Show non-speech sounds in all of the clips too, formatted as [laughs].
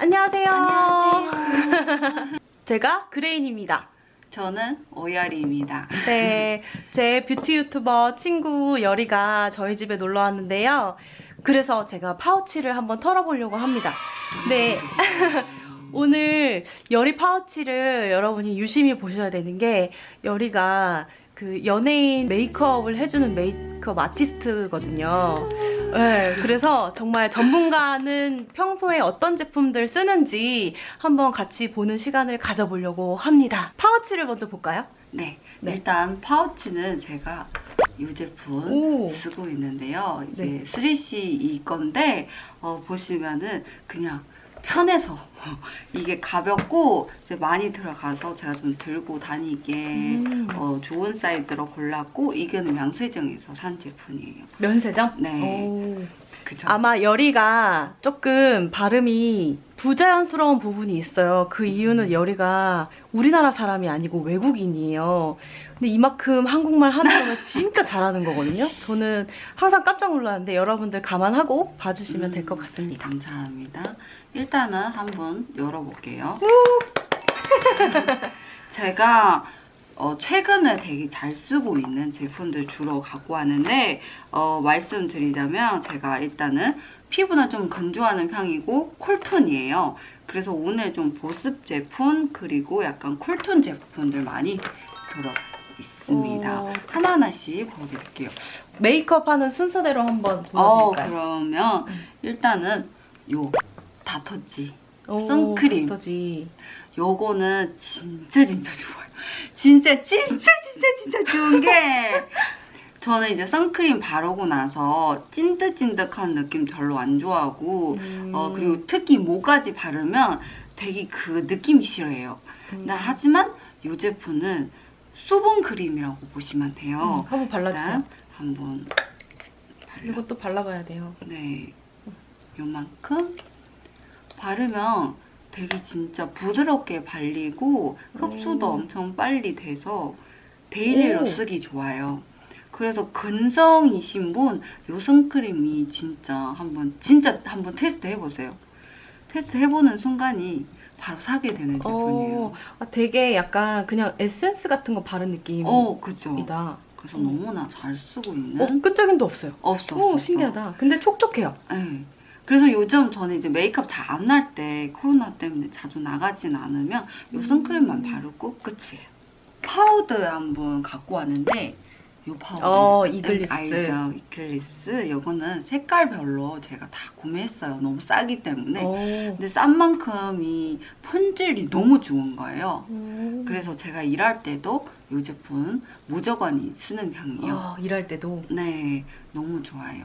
안녕하세요. [laughs] 제가 그레인입니다. 저는 오열이입니다. 네, 제 뷰티 유튜버 친구 열이가 저희 집에 놀러 왔는데요. 그래서 제가 파우치를 한번 털어보려고 합니다. 네, [laughs] 오늘 열이 파우치를 여러분이 유심히 보셔야 되는 게 열이가 그 연예인 메이크업을 해주는 메이크업 아티스트거든요. 네, 그래서 정말 전문가는 평소에 어떤 제품들 쓰는지 한번 같이 보는 시간을 가져보려고 합니다. 파우치를 먼저 볼까요? 네, 네. 일단 파우치는 제가 이 제품 오. 쓰고 있는데요. 이제 네. 3C 이 건데 어, 보시면은 그냥 편해서 [laughs] 이게 가볍고 이제 많이 들어가서 제가 좀 들고 다니게 음. 어, 좋은 사이즈로 골랐고 이거는 양세정에서 산 제품이에요. 면세점? 네. 오. 그죠? 아마 열이가 조금 발음이 부자연스러운 부분이 있어요. 그 이유는 열이가 우리나라 사람이 아니고 외국인이에요. 근데 이만큼 한국말 하는 거면 진짜 잘하는 거거든요. 저는 항상 깜짝 놀랐는데 여러분들 감안하고 봐주시면 될 것 같습니다. 감사합니다. 일단은 한번 열어볼게요. [laughs] 제가 어, 최근에 되게 잘 쓰고 있는 제품들 주로 갖고 왔는데 어, 말씀드리자면 제가 일단은 피부는 좀 건조하는 편이고 쿨톤이에요. 그래서 오늘 좀 보습 제품 그리고 약간 쿨톤 제품들 많이 들어 있습니다. 오. 하나하나씩 보여드릴게요. 메이크업 하는 순서대로 한번 어, 보여드릴까요? 그러면 음. 일단은 요 다터치 오, 선크림. 어떠지? 요거는 진짜 진짜 좋아요. 진짜 진짜 진짜 진짜 좋은 게 [laughs] 저는 이제 선크림 바르고 나서 찐득찐득한 느낌 별로 안 좋아하고 음. 어 그리고 특히 목까지 바르면 되게 그 느낌 싫어해요. 음. 나 하지만 요 제품은 수분 크림이라고 보시면 돼요. 음, 한번 발라주세요. 한번 발라. 이것도 발라봐야 돼요. 네. 요만큼 바르면 되게 진짜 부드럽게 발리고 흡수도 오. 엄청 빨리 돼서 데일리로 오. 쓰기 좋아요. 그래서 근성이신 분 요 선크림이 진짜 한번 진짜 한번 테스트 해보세요. 테스트 해보는 순간이 바로 사게 되는 제품이에요. 어, 아, 되게 약간 그냥 에센스 같은 거 바른 느낌이다. 어, 그죠. 그래서 음. 너무나 잘 쓰고 있는 어, 끈적임도 없어요. 없어, 오, 없어, 없어. 신기하다. 근데 촉촉해요. 네. 그래서 요즘 저는 이제 메이크업 잘 안 날 때 코로나 때문에 자주 나가진 않으면 요 음. 선크림만 바르고 끝이에요. 파우더 한 번 갖고 왔는데 요 파우더 어, 이글리스. 알죠? 이글리스 요거는 색깔별로 제가 다 구매했어요. 너무 싸기 때문에. 오. 근데 싼 만큼 이 품질이 너무 좋은 거예요. 음. 그래서 제가 일할 때도 요 제품 무조건 쓰는 편이에요. 아, 일할 때도. 네, 너무 좋아요.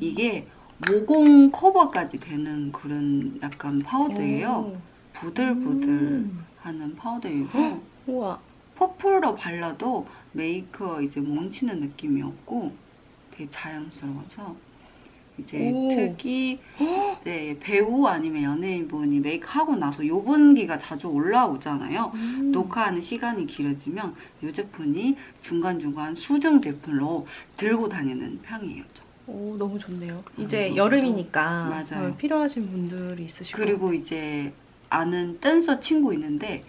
이게 모공 커버까지 되는 그런 약간 파우더예요. 오. 부들부들하는 음. 파우더이고 우와. 퍼플로 발라도 메이크업 이제 뭉치는 느낌이 없고 되게 자연스러워서 이제 오. 특히 네, 배우 아니면 연예인분이 메이크하고 나서 유분기가 자주 올라오잖아요. 음. 녹화하는 시간이 길어지면 이 제품이 중간중간 수정 제품으로 들고 다니는 편이에요. 저. 오, 너무 좋네요. 이제 음, 여름이니까 맞아요. 어, 필요하신 분들이 있으시고. 그리고 이제 아는 댄서 친구 있는데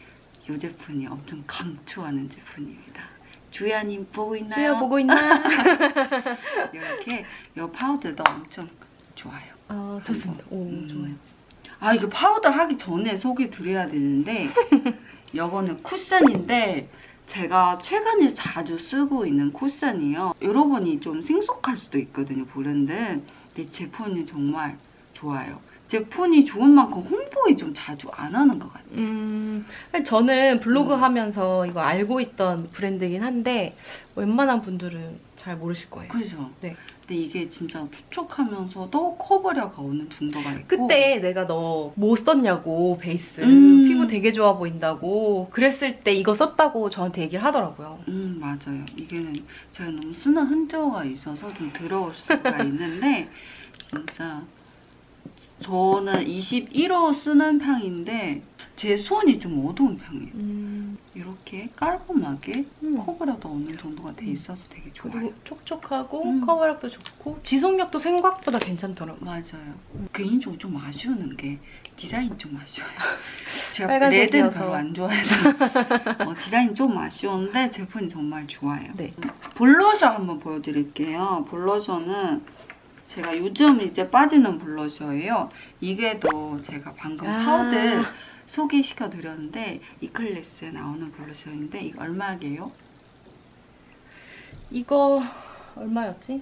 이 제품이 엄청 강추하는 제품입니다. 주야님 보고 있나요? 수야 보고 있나? [laughs] 이렇게 이 파우더도 엄청 좋아요. 아, 좋습니다. 오, 음. 좋아요. 아 이거 파우더 하기 전에 소개 드려야 되는데 [laughs] 이거는 쿠션인데 제가 최근에 자주 쓰고 있는 쿠션이에요. 여러분이 좀 생소할 수도 있거든요 브랜드. 근데 제 폰이 정말 좋아요. 제 폰이 좋은 만큼 홍보에 좀 자주 안 하는 것 같아요. 음, 저는 블로그 음. 하면서 이거 알고 있던 브랜드긴 한데 웬만한 분들은 잘 모르실 거예요. 그죠? 네. 근데 이게 진짜 촉촉하면서도 커버력가 오는 정도가 있고 그때 내가 너 뭐 썼냐고 베이스 음. 피부 되게 좋아 보인다고 그랬을 때 이거 썼다고 저한테 얘기를 하더라고요. 음 맞아요. 이게 제가 너무 쓰는 흔적가 있어서 좀 더러울 수가 있는데 진짜 저는 21호 쓰는 편인데 제 손이 좀 어두운 편이에요. 음, 이렇게 깔끔하게 음. 커버력도 어느 정도가 돼 있어서 되게 좋아요. 촉촉하고 음. 커버력도 좋고 지속력도 생각보다 괜찮더라고요. 맞아요. 개인적으로 좀 아쉬운 게 디자인이 좀 아쉬워요. [laughs] 제가. 레드는 별로 안 좋아해서 어, 디자인이 좀 아쉬운데 제품이 정말 좋아요. 네. 블러셔 한번 보여드릴게요. 블러셔는 제가 요즘 이제 빠지는 블러셔예요. 이게 더 제가 방금 아. 파우더 소개시켜 드렸는데 이클래스에 나오는 블러셔인데 이거 얼마게요? 이거 얼마였지?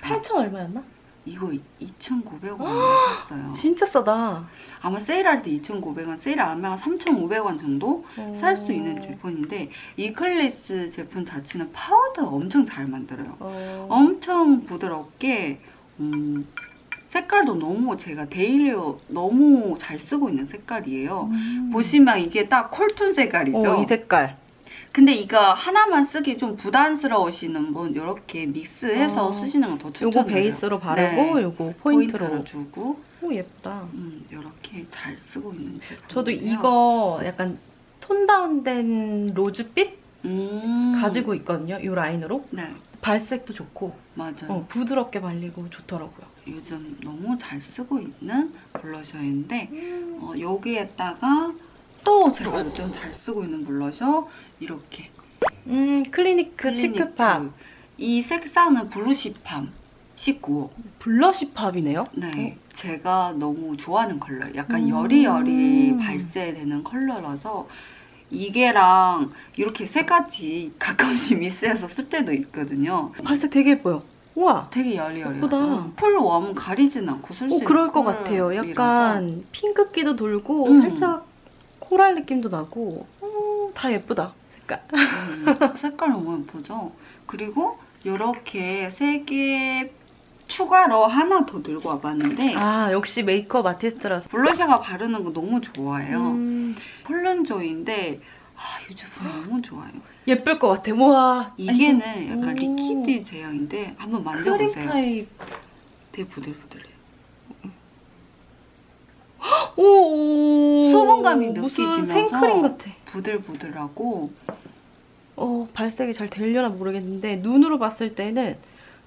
8천 얼마였나? 이거 2,900원에 샀어요. 진짜 싸다. 아마 세일할 때 2,900원, 세일 안 하면 3,500원 정도 살수 어. 있는 제품인데 이클래스 제품 자체는 파우더 엄청 잘 만들어요. 어. 엄청 부드럽게 음, 색깔도 너무 제가 데일리로 너무 잘 쓰고 있는 색깔이에요. 음. 보시면 이게 딱 콜톤 색깔이죠. 어, 이 색깔. 근데 이거 하나만 쓰기 좀 부담스러우시는 분 이렇게 믹스해서 어. 쓰시는 건더 요거 추천드려요. 베이스로 바르고 네. 요거 포인트로. 주고 오 예쁘다. 음, 이렇게 잘 쓰고 있는 제품. 저도 이거 약간 톤 다운된 로즈빛 음. 가지고 있거든요. 이 라인으로. 네 발색도 좋고 맞아요. 어, 부드럽게 발리고 좋더라고요. 요즘 너무 잘 쓰고 있는 블러셔인데 음. 어, 여기에다가 또 제가 요즘 잘 쓰고 있는 블러셔 이렇게 음, 클리니크 치크팝. 이 색상은 블루시팜 19호 블러시 팝이네요. 네 제가 너무 좋아하는 컬러 약간 음. 여리여리 발색되는 컬러라서 이게랑 이렇게 세 가지 가끔씩 믹스해서 쓸 때도 있거든요 발색 되게 예뻐요. 우와. 되게 예쁘다. 풀웜 가리진 않고 쓸 수 오, 있는 그럴 것 같아요. 컬러라서 약간 핑크기도 돌고 음. 살짝 코랄 느낌도 나고 음, 다 예쁘다. 색깔. 음, 색깔 너무 예쁘죠? 그리고 이렇게 세 개 추가로 하나 더 들고 와봤는데 아 역시 메이크업 아티스트라서. 블러셔가 바르는 거 너무 좋아해요. 음, 폴른조인데 아, 이 제품 너무 좋아요. 예쁠 것 같아. 우와. 이게는 아니, 약간 오. 리퀴드 제형인데 한번 크림 만져보세요. 타입. 되게 부들부들해. [gasps] 오, 오. 수분감이 무슨 느껴지면서 생크림 같아. 부들부들하고 어, 발색이 잘 되려나 모르겠는데 눈으로 봤을 때는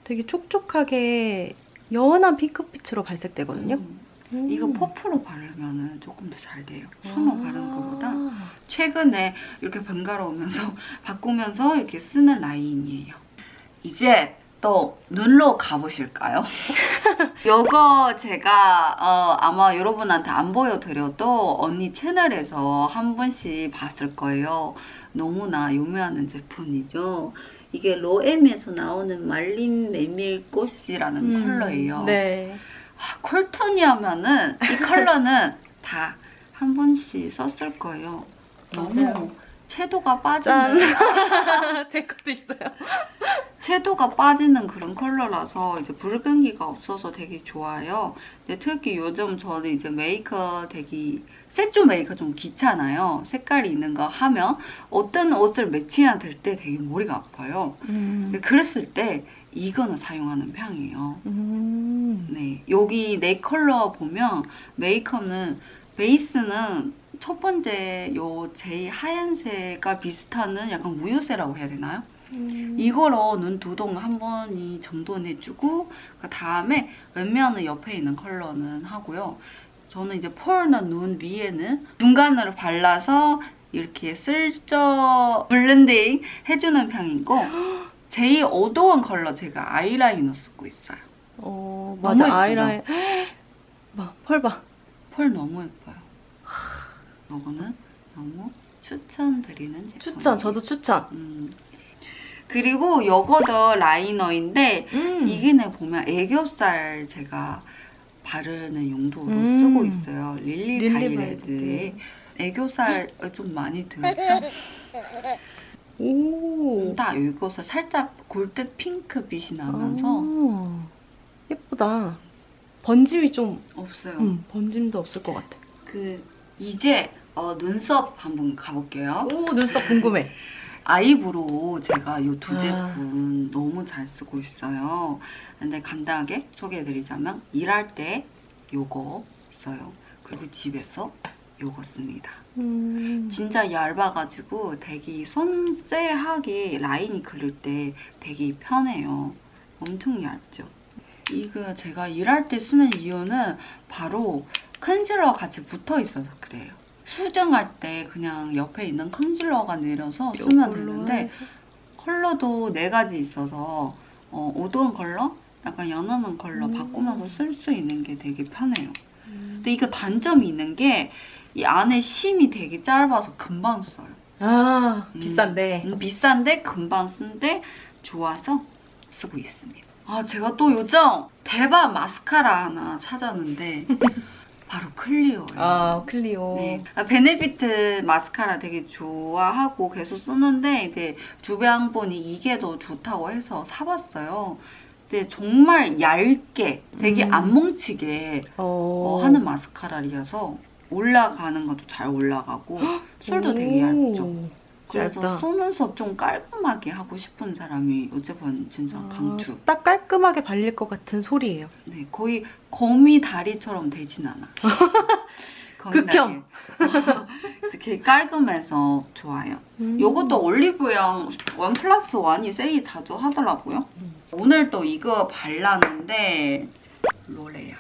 되게 촉촉하게 연한 핑크빛으로 발색되거든요. 음, 음. 이거 퍼프로 바르면 조금 더 잘 돼요. 손으로 아. 바르는 것보다. 최근에 이렇게 번갈아 오면서 [laughs] 바꾸면서 이렇게 쓰는 라인이에요. 이제 또 눈로 가보실까요? [laughs] 요거 제가 어, 아마 여러분한테 안 보여드려도 언니 채널에서 한 번씩 봤을 거예요. 너무나 유명한 제품이죠. 이게 로엠에서 나오는 말린 메밀꽃이라는 음, 컬러예요. 네. 아, 콜톤이 하면은 이 컬러는 다 한 번씩 썼을 거예요. 너무 맞아요. 채도가 짠. 빠지는 [laughs] 제 것도 있어요. 채도가 빠지는 그런 컬러라서 이제 붉은기가 없어서 되게 좋아요. 근데 특히 요즘 저는 이제 메이크업 되게 셋조 메이크업 좀 귀찮아요. 색깔이 있는 거 하면 어떤 옷을 매치해야 될 때 되게 머리가 아파요. 음. 근데 그랬을 때 이거는 사용하는 편이에요. 음. 네, 여기 네 컬러 보면 메이크업은 베이스는 첫 번째 요 제일 하얀색과 비슷한 약간 우유세라고 해야 되나요? 음. 이거로 눈 두 동 한 번이 정돈해주고 그 다음에 왼면은 옆에 있는 컬러는 하고요. 저는 이제 펄나 눈 위에는 중간으로 발라서 이렇게 슬쩍 블렌딩 해주는 편이고 [gasps] 제일 어두운 컬러 제가 아이라이너 쓰고 있어요. 어, 맞아. 아이라인. [gasps] 봐, 펄 봐. 펄 너무 예뻐요. 이거는 너무 추천드리는 제품. 추천. 저도 추천. 음. 그리고 요거도 라이너인데 음. 이게 내 보면 애교살 제가 바르는 용도로 음. 쓰고 있어요. 릴리, 릴리 바이레드에 애교살 좀 많이 들었죠? 오. 딱 여기서 살짝 골드 핑크 빛이 나면서 아, 예쁘다. 번짐이 좀, 없어요. 음, 번짐도 없을 것 같아. 그 이제 어, 눈썹 한번 가볼게요. 오, 눈썹 궁금해. 아이브로우 제가 이두 아. 제품 너무 잘 쓰고 있어요. 근데 간단하게 소개해드리자면 일할 때 요거 써요. 그리고 집에서 요거 씁니다. 음. 진짜 얇아가지고 되게 손세하게 라인이 그릴 때 되게 편해요. 엄청 얇죠. 이거 제가 일할 때 쓰는 이유는 바로 컨실러 같이 붙어 있어서 그래요. 수정할 때 그냥 옆에 있는 컨실러가 내려서 쓰면 되는데 해서. 컬러도 네 가지 있어서 어, 어두운 컬러, 약간 연한 컬러 음. 바꾸면서 쓸 수 있는 게 되게 편해요. 음. 근데 이거 단점이 있는 게 이 안에 심이 되게 짧아서 금방 써요. 아 음. 비싼데. 음, 비싼데 금방 쓴데 좋아서 쓰고 있습니다. 아 제가 또 요즘 대박 마스카라 하나 찾았는데 [laughs] 바로 클리오예요. 아 클리오. 네. 아, 베네피트 마스카라 되게 좋아하고 계속 쓰는데 이제 주변 분이 이게 더 좋다고 해서 사봤어요. 근데 정말 얇게 되게 음. 안 뭉치게 어. 어, 하는 마스카라이어서 올라가는 것도 잘 올라가고 술도 되게 얇죠. 오. 그래서 얇다. 속눈썹 좀 깔끔하게 하고 싶은 사람이 어제번 진짜 아, 강추. 딱 깔끔하게 발릴 것 같은 소리예요. 네, 거의 거미 다리처럼 되진 않아. [laughs] 극혐. 되게 [laughs] 깔끔해서 좋아요. 음. 요것도 올리브영 원 플러스 원이 세일 자주 하더라고요. 음. 오늘 또 이거 발랐는데 로레알.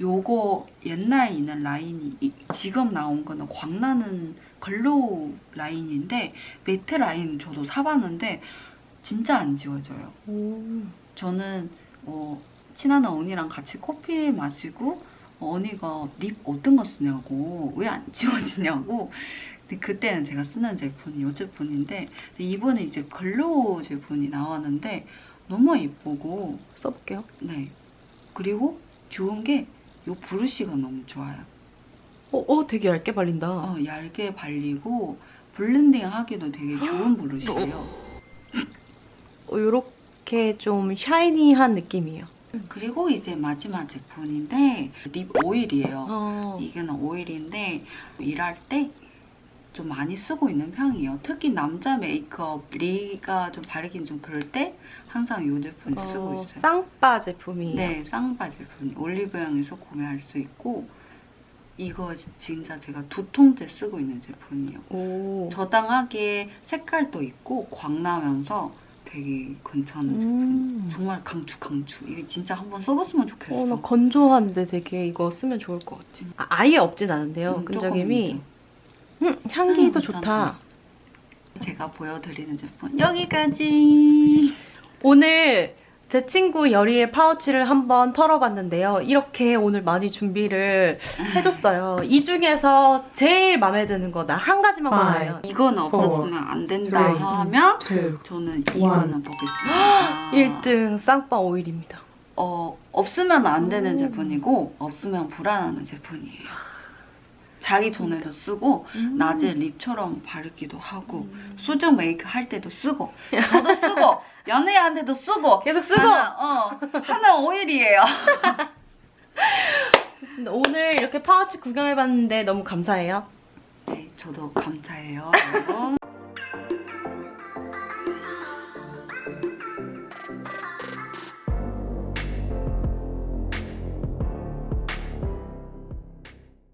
요거 옛날 있는 라인이 이- 지금 나온 거는 광나는 글로우 라인인데 매트 라인 저도 사봤는데 진짜 안 지워져요. 오. 저는 어, 친한 언니랑 같이 커피 마시고 어, 언니가 립 어떤 거 쓰냐고 왜 안 [laughs] 지워지냐고 근데 그때는 제가 쓰는 제품이 이 제품인데 이번에 이제 글로우 제품이 나왔는데 너무 예쁘고 써볼게요. 네 그리고 좋은 게 이 브러쉬가 너무 좋아요 어, 어 되게 얇게 발린다. 어, 얇게 발리고 블렌딩 하기도 되게 좋은 브러쉬예요 어, 요렇게 좀 샤이니한 느낌이에요. 그리고 이제 마지막 제품인데 립 오일이에요 어. 이거는 오일인데 일할 때 좀 많이 쓰고 있는 편이에요. 특히 남자 메이크업 리가 좀 바르긴 좀 그럴 때 항상 이 제품 쓰고 어, 있어요. 쌍바 제품이에요. 네, 쌍바 제품 올리브영에서 구매할 수 있고 이거 진짜 제가 두 통째 쓰고 있는 제품이에요. 오. 저당하게 색깔도 있고 광 나면서 되게 괜찮은 제품. 음. 정말 강추 강추. 이거 진짜 한번 써봤으면 어, 좋겠어. 나 건조한데 되게 이거 쓰면 좋을 것 같아. 아, 아예 없진 않은데요. 음, 끈적임이. 음, 향기도 음, 좋다. 제가 보여드리는 제품 여기까지. 오늘 제 친구 여리의 파우치를 한번 털어봤는데요. 이렇게 오늘 많이 준비를 해줬어요. 이 중에서 제일 마음에 드는 거 나 한 가지만 골라요. 이건 없었으면 안 된다 three, 하면 two, 저는 이거는. 보겠습니다. 1등 쌍바 오일입니다. 어, 없으면 안 되는 오. 제품이고 없으면 불안하는 제품이에요. 자기 전에도 쓰고 음. 낮에 립처럼 바르기도 하고 음. 수정 메이크 할 때도 쓰고 저도 쓰고 [laughs] 연애할 때도 쓰고 계속 쓰고! 하나, 어, 하나 오일이에요. [laughs] 좋습니다. 오늘 이렇게 파우치 구경해봤는데 너무 감사해요. 네, 저도 감사해요. 여러분.